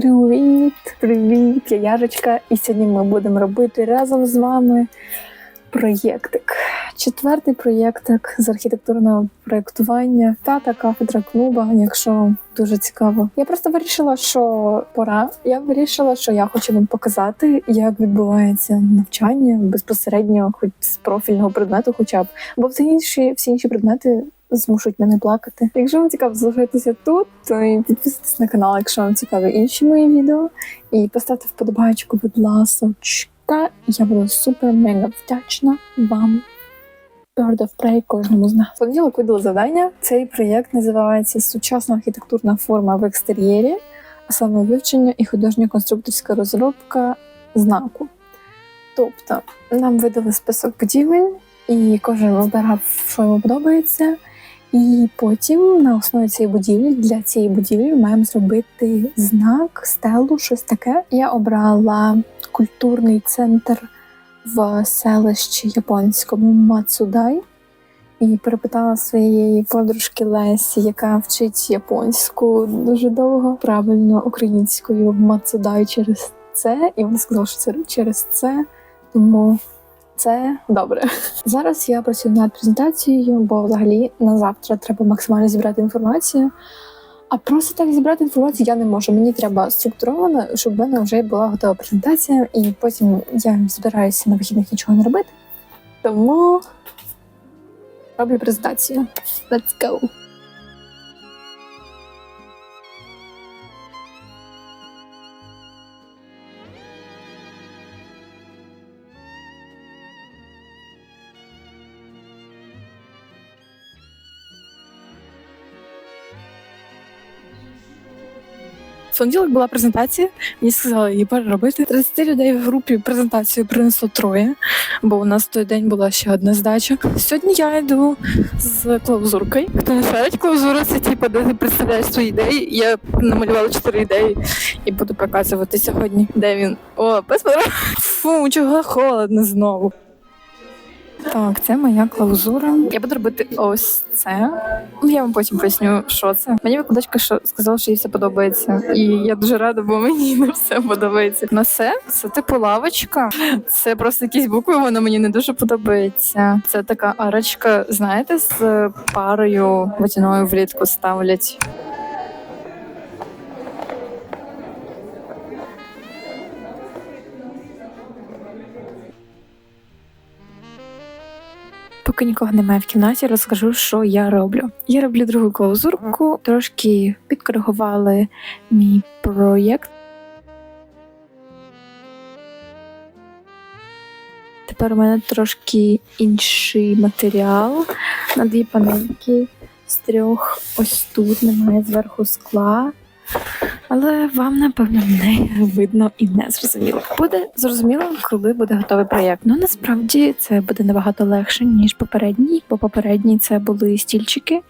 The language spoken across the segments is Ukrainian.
Привіт, привіт, я Яжечка, і сьогодні ми будемо робити разом з вами проєктик. Четвертий проєктик з архітектурного проєктування та кафедра клуба. Якщо дуже цікаво, я просто вирішила, що пора. Я вирішила, що я хочу вам показати, як відбувається навчання безпосередньо, хоч з профільного предмету, хоча б, бо всі інші всі інші предмети змушують мене плакати. Якщо вам цікаво, залишайтеся тут то і підписуйтесь на канал, якщо вам цікаві інші мої відео. І поставте вподобайку, будь ласочка. Я буду супер мега вдячна вам. Bird of Prey кожному з нас. Понеділок видали завдання. Цей проєкт називається Сучасна архітектурна форма в екстер'єрі, а саме вивчення і художньо-конструкторська розробка знаку. Тобто нам видали список будівель, і кожен вибирав, що йому подобається. І потім на основі цієї будівлі для цієї будівлі маємо зробити знак, стелу, щось таке. Я обрала культурний центр в селищі японському Мацудай. І перепитала своєї подружки Лесі, яка вчить японську дуже довго, правильно українською Мацудай через це. І вона сказала, що це через це. Тому це добре. Зараз я працюю над презентацією, бо взагалі на завтра треба максимально зібрати інформацію. А просто так зібрати інформацію я не можу. Мені треба структуровано, щоб в мене вже була готова презентація, і потім я збираюся на вихідних нічого не робити. Тому роблю презентацію. Let's go! Понеділок була презентація. Мені сказали її переробити. 30 людей в групі презентацію принесло троє, бо у нас той день була ще одна здача. Сьогодні я йду з клаузуркою. Хто не шарить, клаузура це типу, де ти представляєш свої ідеї. Я намалювала чотири ідеї і буду показувати сьогодні. Де він? О, песпера. Фу, чого холодно знову. Так, це моя клаузура. Я буду робити ось це. Ну, Я вам потім поясню, що це. Мені викладачка що сказала, що їй все подобається. І я дуже рада, бо мені не все подобається. На це це типу лавочка. Це просто якісь букви, воно мені не дуже подобається. Це така арочка, знаєте, з парою водяною влітку ставлять. Поки нікого немає в кімнаті, розкажу, що я роблю. Я роблю другу клаузурку, трошки підкоригували мій проєкт. Тепер у мене трошки інший матеріал на дві панельки з трьох. Ось тут немає зверху скла. Але вам, напевно, не видно і не зрозуміло. Буде зрозуміло, коли буде готовий проєкт. Ну насправді це буде набагато легше, ніж попередній, бо попередній це були стільчики,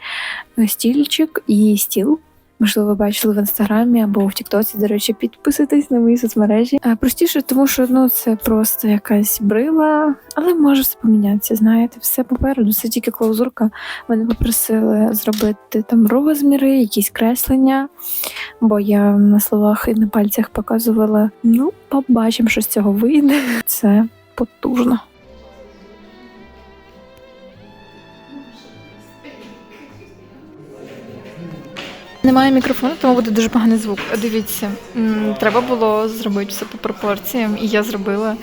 стільчик і стіл. Можливо, бачили в інстаграмі або в Тіктоці, до речі, підписуйтесь на мої соцмережі. А простіше, тому що ну це просто якась брила, але може все помінятися. Знаєте, все попереду. Це тільки клаузурка. Мене попросили зробити там розміри, якісь креслення. Бо я на словах і на пальцях показувала. Ну, побачимо, що з цього вийде. Це потужно. Немає мікрофону, тому буде дуже поганий звук. Дивіться, треба було зробити все по пропорціям, і я зробила.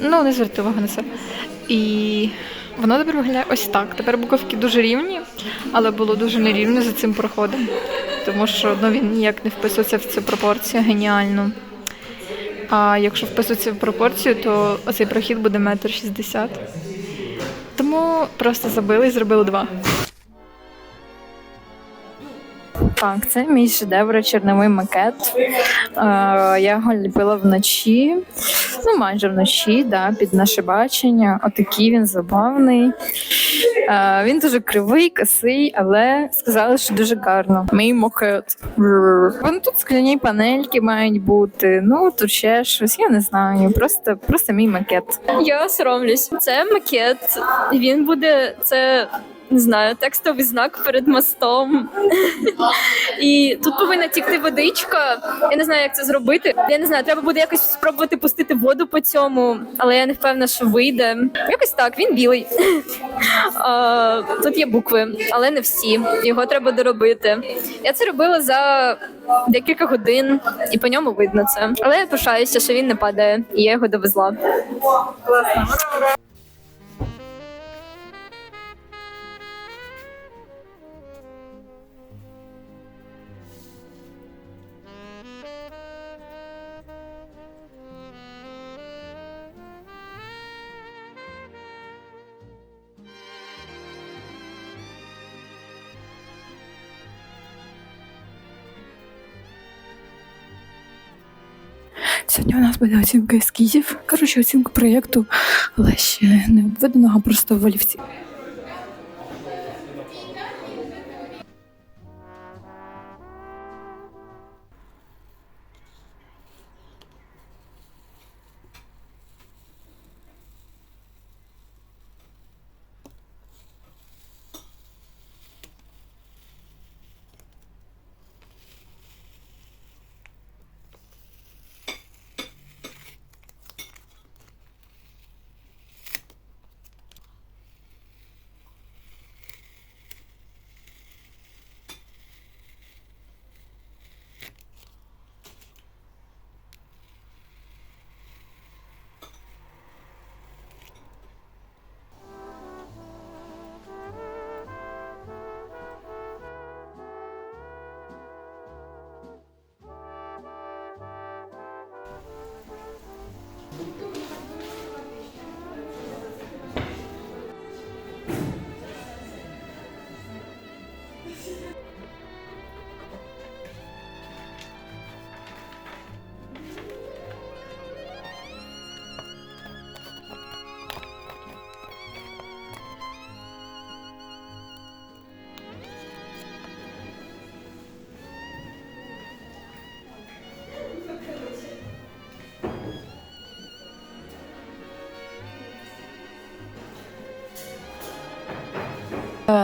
Ну, не зверте увагу на це. І воно тепер виглядає ось так. Тепер буковки дуже рівні, але було дуже нерівно за цим проходом. Тому що ну, він ніяк не вписується в цю пропорцію геніально. А якщо вписується в пропорцію, то цей прохід буде метр шістдесят. Тому просто забили і зробили два. Так, це мій шедевр чорновий макет. Е, я його ліпила вночі, ну майже вночі, да, під наше бачення. Отакий він забавний. Е, він дуже кривий, косий, але сказали, що дуже гарно. Мій макет. Вон тут скляні панельки мають бути. Ну тут ще щось, я не знаю. Просто, просто мій макет. Я соромлюсь. Це макет. Він буде. Це не знаю, текстовий знак перед мостом. І тут повинна тікти водичка. Я не знаю, як це зробити. Я не знаю, треба буде якось спробувати пустити воду по цьому, але я не впевнена, що вийде. Якось так, він білий. Тут є букви, але не всі. Його треба доробити. Я це робила за декілька годин, і по ньому видно це. Але я пишаюся, що він не падає, і я його довезла. Сьогодні у нас буде оцінка ескізів. Коротше, оцінка проєкту, але ще не обведеного, просто в олівці.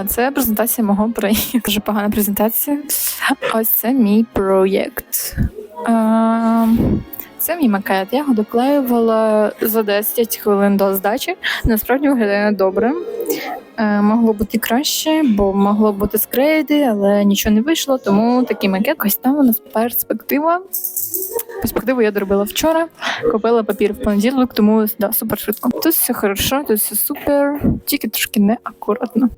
Це презентація мого проєкту. Дуже погана презентація. Ось це мій проєкт. Е, Це мій макет. Я його доклеювала за 10 хвилин до здачі. Насправді виглядає добре. Е, Могло бути краще, бо могло бути скрейди, але нічого не вийшло, тому такий макет. Ось там у нас перспектива. Перспективу я доробила вчора. Купила папір в понеділок, тому да, супер швидко. Тут все хорошо, тут все супер, тільки трошки неакуратно.